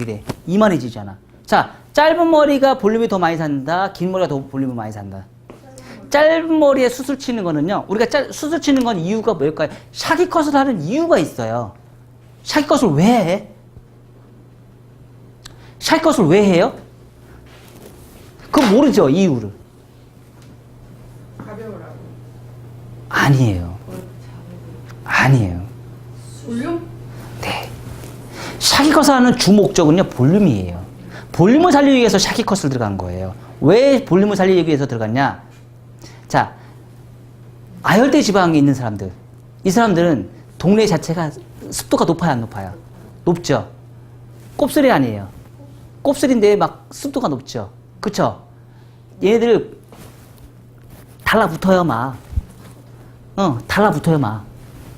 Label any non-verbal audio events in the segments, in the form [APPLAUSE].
어떻게 돼? 이만해지잖아. 자, 짧은 머리가 볼륨이 더 많이 산다. 긴 머리가 더 볼륨이 많이 산다. 짧은 머리에 수술 치는 거는요. 우리가 짤, 수술 치는 건 이유가 뭘까요? 샤기 컷을 하는 이유가 있어요. 샤기 컷을 왜 해? 샤기 컷을 왜 해요? 그거 모르죠, 이유를. 가벼우라고. 아니에요. 아니에요. 볼륨? 네. 샤기컷을 하는 주 목적은요, 볼륨이에요. 볼륨을 살리기 위해서 샤기컷을 들어간 거예요. 왜 볼륨을 살리기 위해서 들어갔냐? 자, 아열대 지방에 있는 사람들. 이 사람들은 동네 자체가 습도가 높아요, 안 높아요? 높죠? 곱슬이 아니에요. 곱슬인데 막 습도가 높죠? 그쵸? 얘네들 달라붙어요, 막. 어, 달라붙어요, 막.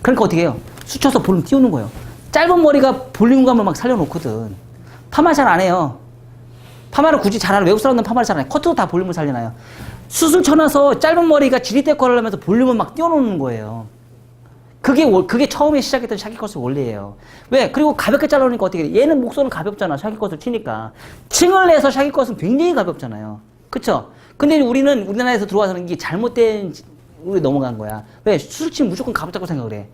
그러니까 어떻게 해요? 수쳐서 볼륨 띄우는 거예요. 짧은 머리가 볼륨감을 막 살려놓거든. 파마 잘 안 해요. 파마를 굳이 잘하는 외국 사람들은 파마를 잘안 해요. 커트도 다 볼륨을 살리나요? 수술 쳐놔서 짧은 머리가 지리대거를 하면서 볼륨을 막 띄워놓는 거예요. 그게, 원- 그게 처음에 시작했던 샤기 컷의 원리예요. 왜? 그리고 가볍게 잘라놓으니까 어떻게 돼? 얘는 목선은 가볍잖아. 샤기 컷을 치니까. 층을 내서 샤기 컷은 굉장히 가볍잖아요. 그쵸? 근데 우리는 우리나라에서 들어와서는 이게 잘못된 우리 넘어간 거야. 왜? 수술치면 무조건 가볍다고 생각을 해.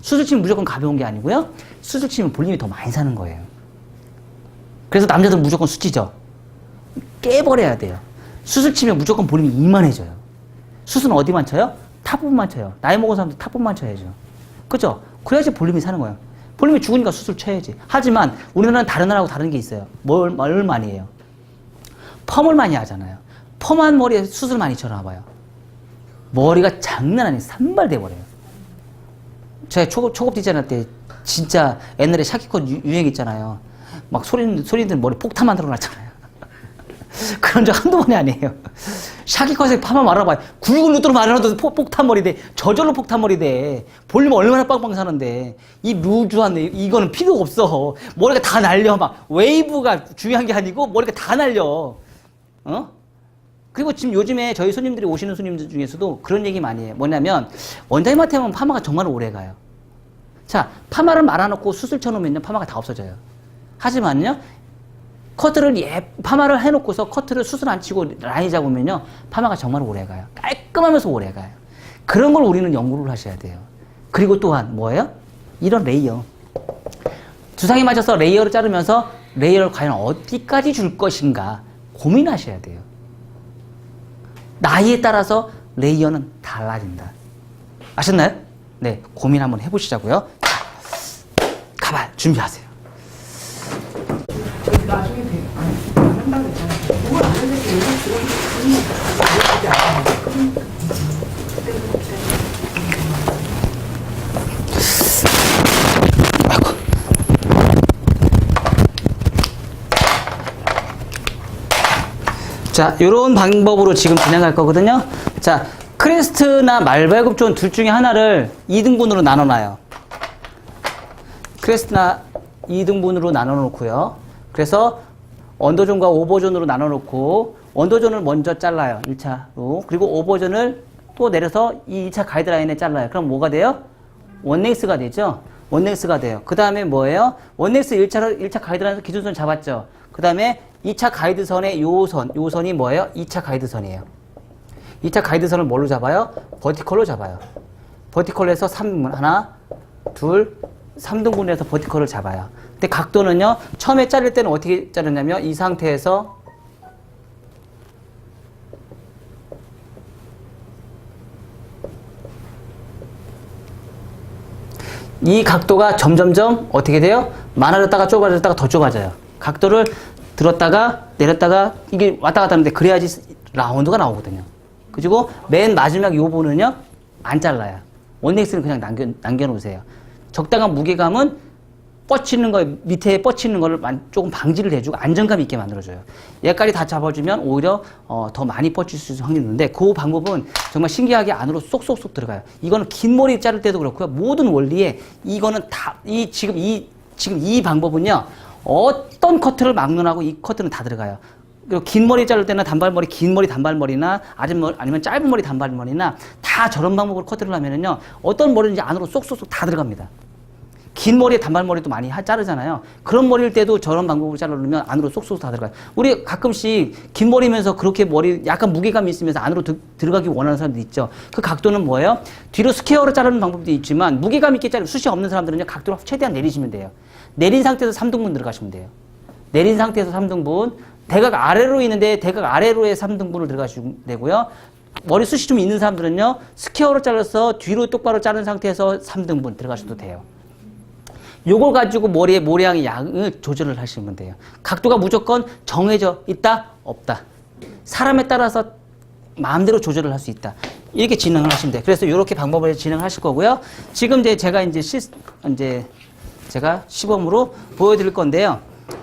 수술치면 무조건 가벼운 게 아니고요. 수술치면 볼륨이 더 많이 사는 거예요. 그래서 남자들은 무조건 수치죠. 깨버려야 돼요. 수술 치면 무조건 볼륨이 이만해져요. 수술은 어디만 쳐요? 탑부분만 쳐요. 나이 먹은 사람도 탑부분만 쳐야죠. 그죠? 그래야지 볼륨이 사는 거예요. 볼륨이 죽으니까 수술 쳐야지. 하지만 우리나라는 다른 나라하고 다른 게 있어요. 뭘, 뭘 많이 해요? 펌을 많이 하잖아요. 펌한 머리에 수술 많이 쳐놔봐요. 머리가 장난 아니에요. 산발돼 버려요. 제가 초급, 초급 디자인할 때 진짜 옛날에 샤키컷 유- 유행했잖아요. 막 소리, 소리들 머리 폭탄 만들어 놨잖아요. [LAUGHS] 그런 적 한두 번이 아니에요. 샤키컷에 파마 말아봐요. 굵은 루트로 말아놔도 폭- 폭탄 머리 돼. 저절로 폭탄 머리 돼. 볼륨 얼마나 빵빵 사는데. 이 루즈한, 애, 이거는 필요가 없어. 머리가 다 날려. 막 웨이브가 중요한 게 아니고 머리가 다 날려. 어? 그리고 지금 요즘에 저희 손님들이 오시는 손님들 중에서도 그런 얘기 많이 해요. 뭐냐면 원장님한테 하면 파마가 정말 오래 가요. 자, 파마를 말아놓고 수술 쳐놓으면요, 파마가 다 없어져요. 하지만요, 커트를 예, 파마를 해놓고서 커트를 수술 안 치고 라인 잡으면요, 파마가 정말 오래 가요. 깔끔하면서 오래 가요. 그런 걸 우리는 연구를 하셔야 돼요. 그리고 또한 뭐예요? 이런 레이어. 두상에 맞춰서 레이어를 자르면서 레이어를 과연 어디까지 줄 것인가 고민하셔야 돼요. 나이에 따라서 레이어는 달라진다. 아셨나요? 네, 고민 한번 해보시자고요. 자, 가발 준비하세요. 나중에 한다고 했잖아. 그걸 안 했는데 요즘 지금 아이고. 자, 요런 방법으로 지금 진행할 거거든요. 자, 크레스트나 말발굽존 둘 중에 하나를 2등분으로 나눠놔요. 크레스트나 2등분으로 나눠 놓고요. 그래서 언더존과 오버존으로 나눠 놓고 언더존을 먼저 잘라요. 1차로. 그리고 오버존을 또 내려서 이 2차 가이드라인에 잘라요. 그럼 뭐가 돼요? 원넥스가 되죠? 원넥스가 돼요. 그 다음에 뭐예요? 원넥스 1차, 1차 가이드라인에서 기준선 잡았죠? 그 다음에 2차 가이드선의 요 선, 요 선이 뭐예요? 2차 가이드선이에요. 2차 가이드선을 뭘로 잡아요? 버티컬로 잡아요. 버티컬에서 3등분, 하나, 둘, 3등분해서 버티컬을 잡아요. 근데 각도는요, 처음에 자를 때는 어떻게 자르냐면, 이 상태에서 이 각도가 점점점 어떻게 돼요? 많아졌다가 좁아졌다가 더 좁아져요. 각도를 들었다가 내렸다가 이게 왔다 갔다 하는데 그래야지 라운드가 나오거든요. 그리고 맨 마지막 요 부분은요, 안 잘라요. 원넥스는 그냥 남겨, 남겨놓으세요. 적당한 무게감은 뻗치는 거, 밑에 뻗치는 거를 만- 조금 방지를 해주고 안정감 있게 만들어줘요. 얘까지 다 잡아주면 오히려 어, 더 많이 뻗칠 수 있는 확률이 있는데 그 방법은 정말 신기하게 안으로 쏙쏙쏙 들어가요. 이거는 긴 머리 자를 때도 그렇고요. 모든 원리에 이거는 다, 이, 지금 이, 지금 이 방법은요. 어떤 커트를 막론하고 이 커트는 다 들어가요. 그리고 긴 머리 자를 때는 단발머리, 긴 머리 단발머리나 아니면, 아니면 짧은 머리 단발머리나 다 저런 방법으로 커트를 하면은요. 어떤 머리든지 안으로 쏙쏙쏙 다 들어갑니다. 긴 머리에 단발머리도 많이 하- 자르잖아요. 그런 머리일 때도 저런 방법으로 자르면 안으로 쏙쏙 다 들어가요. 우리 가끔씩 긴 머리면서 그렇게 머리 약간 무게감이 있으면서 안으로 드- 들어가기 원하는 사람도 있죠. 그 각도는 뭐예요? 뒤로 스퀘어로 자르는 방법도 있지만 무게감 있게 자르 숱이 없는 사람들은요 각도를 최대한 내리시면 돼요. 내린 상태에서 3등분 들어가시면 돼요. 내린 상태에서 3등분, 대각 아래로 있는데 대각 아래로의 3등분을 들어가시면 되고요. 머리숱이 좀 있는 사람들은요, 스퀘어로 잘라서 뒤로 똑바로 자른 상태에서 3등분 들어가셔도 돼요. 요걸 가지고 머리의 모량의 양을 조절을 하시면 돼요. 각도가 무조건 정해져 있다, 없다. 사람에 따라서 마음대로 조절을 할 수 있다. 이렇게 진행을 하시면 돼요. 그래서 이렇게 방법을 진행하실 거고요. 지금 이제 제가 이제 시, 이제 제가 시범으로 보여드릴 건데요.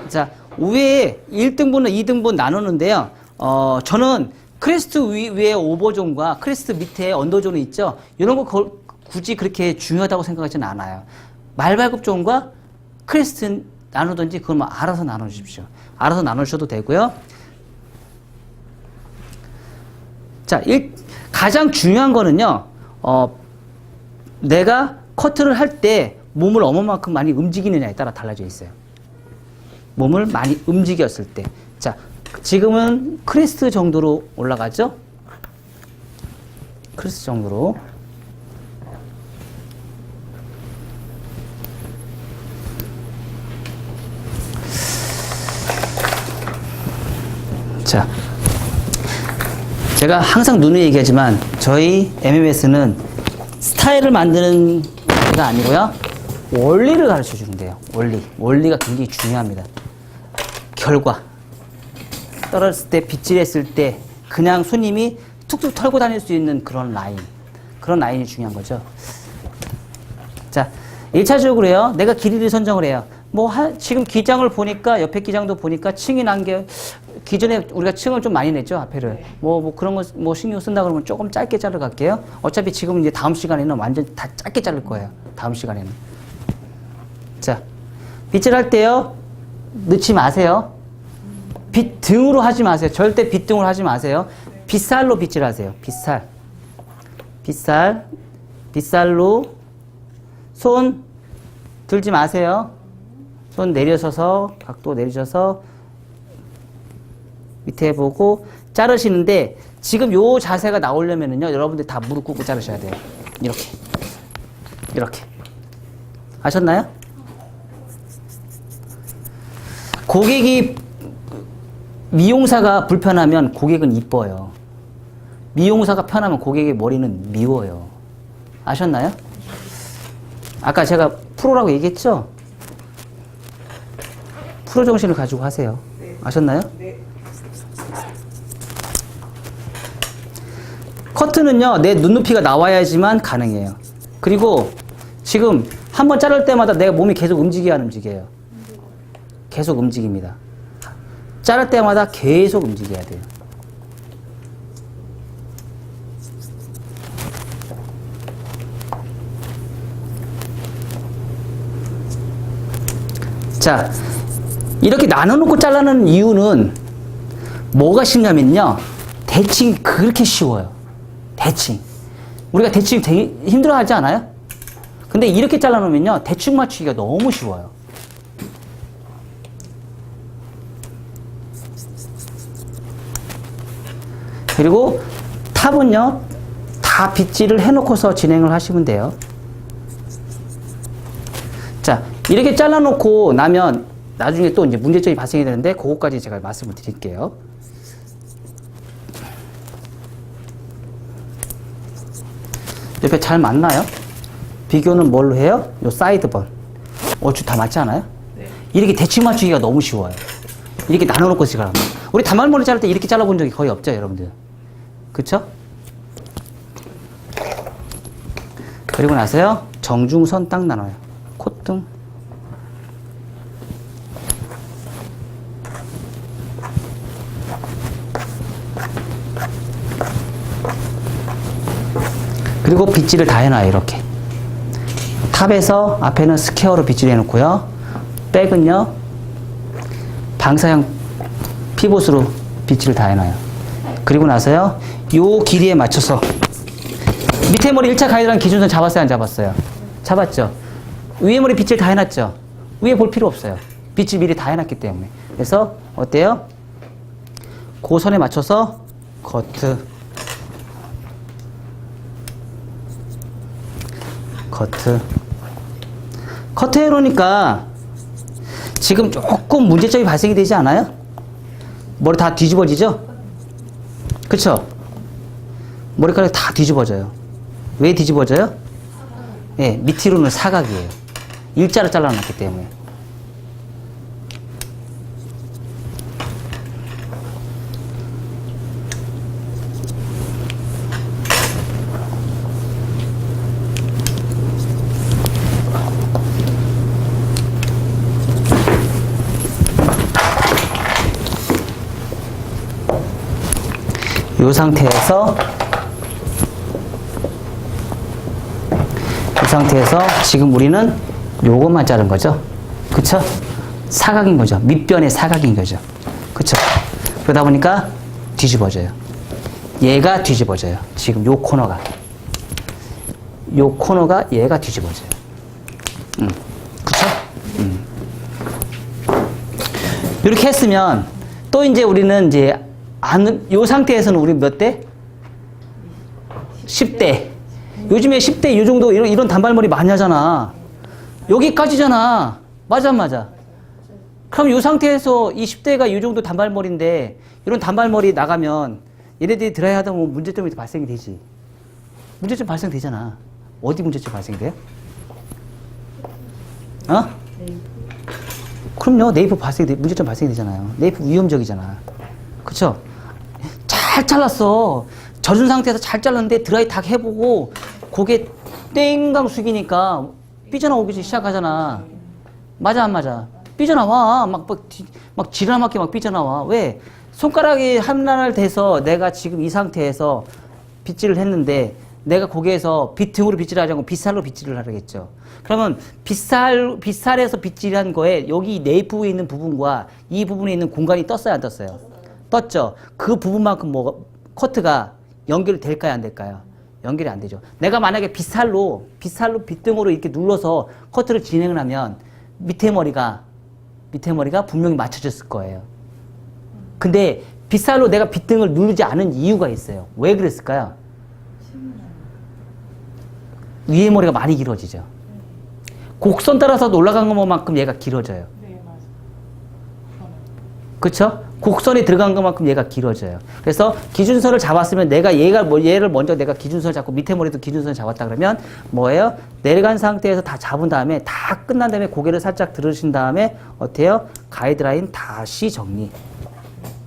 자, 위에 1등분과 2등분 나누는데요. 어, 저는 크레스트 위, 위에 오버존과 크레스트 밑에 언더존이 있죠. 이런 거 거- 굳이 그렇게 중요하다고 생각하지는 않아요. 말발굽존과 크레스트 나누든지 그걸 뭐 알아서 나눠주십시오. 알아서 나누셔도 되고요. 자, 일, 가장 중요한 거는요, 어, 내가 커트를 할 때 몸을 얼마만큼 많이 움직이느냐에 따라 달라져 있어요. 몸을 많이 움직였을 때. 자, 지금은 크리스트 정도로 올라가죠? 크리스트 정도로. 자, 제가 항상 누누이 얘기하지만 저희 MMS는 스타일을 만드는 게 아니고요. 원리를 가르쳐 주는데요. 원리. 원리가 굉장히 중요합니다. 결과. 떨어졌을 때, 빗질했을 때, 그냥 손님이 툭툭 털고 다닐 수 있는 그런 라인. 그런 라인이 중요한 거죠. 자, 1차적으로요. 내가 길이를 선정을 해요. 뭐, 하- 지금 기장을 보니까, 옆에 기장도 보니까 층이 난 게, 기존에 우리가 층을 좀 많이 냈죠, 앞에를. 뭐, 뭐 그런 거, 뭐 신경 쓴다 그러면 조금 짧게 자르 갈게요. 어차피 지금 이제 다음 시간에는 완전 다 짧게 자를 거예요. 다음 시간에는. 자, 빗질 할 때요, 넣지 마세요. 빗 등으로 하지 마세요. 절대 빗 등으로 하지 마세요. 빗살로 빗질하세요. 빗살. 빗살. 빗살로 손 들지 마세요. 손 내려서서 각도 내리셔서 밑에 보고 자르시는데 지금 요 자세가 나오려면은요 여러분들 다 무릎 꿇고 자르셔야 돼요. 이렇게 이렇게 아셨나요? 고객이 미용사가 불편하면 고객은 이뻐요. 미용사가 편하면 고객의 머리는 미워요. 아셨나요? 아까 제가 프로라고 얘기했죠? 프로 정신을 가지고 하세요. 아셨나요? 네. 커트는요, 내 눈높이가 나와야지만 가능해요. 그리고 지금 한 번 자를 때마다 내가 몸이 계속 움직여야 움직여요. 계속 움직입니다. 자를 때마다 계속 움직여야 돼요. 자, 이렇게 나눠놓고 잘라는 이유는 뭐가 쉽냐면요. 대칭 그렇게 쉬워요. 대칭. 우리가 대칭 되게 힘들어 하지 않아요? 근데 이렇게 잘라놓으면요. 대충 맞추기가 너무 쉬워요. 그리고 탑은요. 다 빗질을 해놓고서 진행을 하시면 돼요. 자, 이렇게 잘라놓고 나면 나중에 또 이제 문제점이 발생이 되는데 그것까지 제가 말씀을 드릴게요. 옆에 잘 맞나요? 비교는 뭘로 해요? 요 사이드번. 어쭈 다 맞지 않아요? 네. 이렇게 대칭 맞추기가 너무 쉬워요. 이렇게 나눠놓고 지금 우리 단발머리 자를 때 이렇게 잘라본 적이 거의 없죠, 여러분들. 그쵸? 그리고 나서요, 정중선 딱 나눠요. 콧등. 그리고 빗질을 다 해놔요, 이렇게. 탑에서 앞에는 스퀘어로 빗질 해놓고요. 백은요, 방사형 피봇으로 빗질을 다 해놔요. 그리고 나서요, 요 길이에 맞춰서 밑에 머리 1차 가이드라인 기준선 잡았어요, 안 잡았어요? 잡았죠? 위에 머리 빗질 다 해놨죠? 위에 볼 필요 없어요. 빗질 미리 다 해놨기 때문에. 그래서 어때요? 그 선에 맞춰서 커트. 커트. 커트 해놓으니까 지금 조금 문제점이 발생이 되지 않아요? 머리 다 뒤집어지죠? 그쵸? 머리카락이 다 뒤집어져요. 왜 뒤집어져요? 예, 밑으로는 사각이에요. 일자로 잘라놨기 때문에. 이 상태에서 이 상태에서 지금 우리는 요것만 자른 거죠. 그쵸? 사각인 거죠. 밑변의 사각인 거죠. 그쵸? 그러다 보니까 뒤집어져요. 얘가 뒤집어져요. 지금 요 코너가. 요 코너가 얘가 뒤집어져요. 음. 그쵸? 음. 이렇게 했으면 또 이제 우리는 이제 안, 요 상태에서는 우리 몇 대? 10대. 요즘에 10대 이 정도 이런, 이런 단발머리 많이 하잖아. 여기까지잖아. 맞아, 안 맞아. 그럼 이 상태에서 이 10대가 이 정도 단발머리인데 이런 단발머리 나가면 얘네들이 드라이 하다 보면 문제점이 발생이 되지. 문제점 발생되잖아. 어디 문제점 발생이 돼요? 어? 그럼요. 네이프 발생이 돼- 문제점 발생이 되잖아요. 네이프 위험적이잖아. 그쵸? 잘 잘랐어. 젖은 상태에서 잘 잘랐는데 드라이 탁 해보고 고개 땡강 숙이니까 삐져나오기 시작하잖아. 맞아 안 맞아? 삐져나와. 막, 막, 디- 막 지랄맞게 막 삐져나와. 왜? 손가락이 하나를 대서 내가 지금 이 상태에서 빗질을 했는데 내가 거기에서 비트으로 빗질을 하지 않고 빗살로 빗질을 하겠죠. 그러면 빗살, 빗살에서 빗질한 거에 여기 네이프에 있는 부분과 이 부분에 있는 공간이 떴어요, 안 떴어요? 떴죠. 그 부분만큼 뭐 커트가 연결이 될까요, 안 될까요? 연결이 안 되죠. 내가 만약에 빗살로 빗살로 빗등으로 이렇게 눌러서 커트를 진행을 하면 밑에 머리가 밑에 머리가 분명히 맞춰졌을 거예요. 근데 빗살로 내가 빗등을 누르지 않은 이유가 있어요. 왜 그랬을까요? 위에 머리가 많이 길어지죠. 곡선 따라서 올라간 것만큼 얘가 길어져요. 네, 맞아. 곡선에 들어간 것만큼 얘가 길어져요. 그래서 기준선을 잡았으면 내가 얘가 뭐 얘를 먼저 내가 기준선을 잡고 밑에 머리도 기준선을 잡았다 그러면 뭐예요? 내려간 상태에서 다 잡은 다음에 다 끝난 다음에 고개를 살짝 들으신 다음에 어때요? 가이드라인 다시 정리.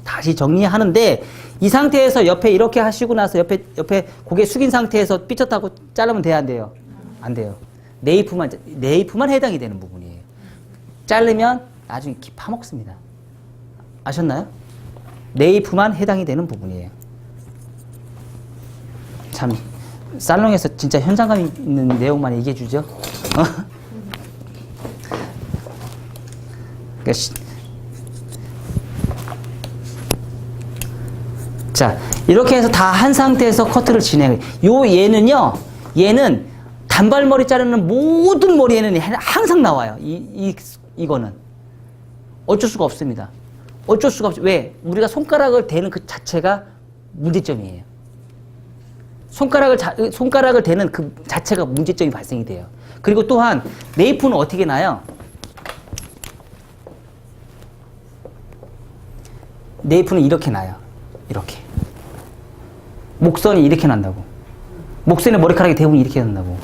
다시 정리하는데 이 상태에서 옆에 이렇게 하시고 나서 옆에 옆에 고개 숙인 상태에서 삐쳤다고 자르면 돼야 안 돼요? 안 돼요. 네이프만 네이프만 해당이 되는 부분이에요. 자르면 나중에 기 파먹습니다. 아셨나요? 네이프만 해당이 되는 부분이에요. 참 살롱에서 진짜 현장감 있는 내용만 얘기해 주죠. 어? 그러니까 시- 자, 이렇게 해서 다 한 상태에서 커트를 진행해. 요 얘는요, 얘는 단발머리 자르는 모든 머리에는 항상 나와요. 이, 이, 이거는. 어쩔 수가 없습니다. 어쩔 수가 없죠. 왜? 우리가 손가락을 대는 그 자체가 문제점이에요. 손가락을, 자, 손가락을 대는 그 자체가 문제점이 발생이 돼요. 그리고 또한 네이프는 어떻게 나요? 네이프는 이렇게 나요. 이렇게. 목선이 이렇게 난다고. 목선의 머리카락이 대부분 이렇게 난다고.